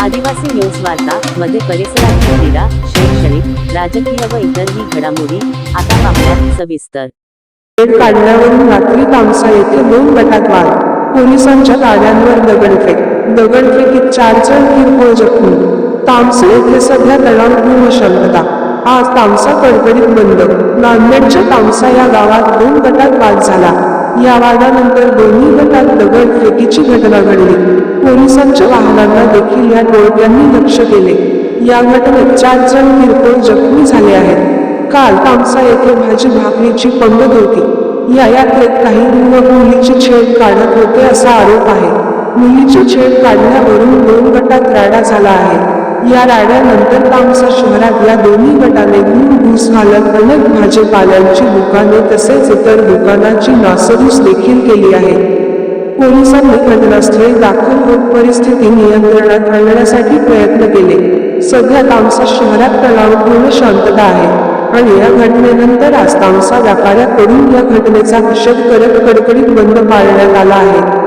आदिवासी न्यूज वार्ता मध्ये परिसरातील क्रीडा शैक्षणिक राजकीय व इतरही घडामोडी. आता पाहूया सविस्तर. काढण्यावरून रात्री तामसा येथे दोन गटात वाद. पोलिसांच्या गाड्यांवर दगडफेक. दगडफेकीत चार जण किरकोळ जखमी. तामसा येथे सध्या तणावपूर्ण शांतता आज तामसा कडकडीत बंद. नांदेडच्या तामसा या गावात दोन गटात वाद झाला. या वादानंतर दोन्ही गटात दगडफेकीची घटना घडली. पोलिसांच्या वाहनांना देखील या टोळक्यांनी लक्ष केले या घटनेत चार जण किरकोळ जखमी झाले आहेत. काल तामसा येथे भाजी भाकरीची पंगत होती या यात्रेत काही युवक मुलीची छेड काढत होते असा आरोप आहे. मुलीची छेड काढण्यावरून दोन गटात राडा झाला आहे. या राड्यानंतर तामसा शहरात या दोन्ही गटाने घूस घालत अनेक भाजीपाल्यांची दुकाने तसेच इतर दुकानांची नासधूस देखील केली आहे. पोलिसांनी घटनास्थळी दाखल होत परिस्थिती नियंत्रणात आणण्यासाठी प्रयत्न केले. सध्या तामसा शहरात तणावपूर्ण शांतता आहे आणि या घटनेनंतर आज तामसा व्यापाऱ्याकडून या घटनेचा निषेध करत कडकडीत बंद पाळण्यात आला आहे.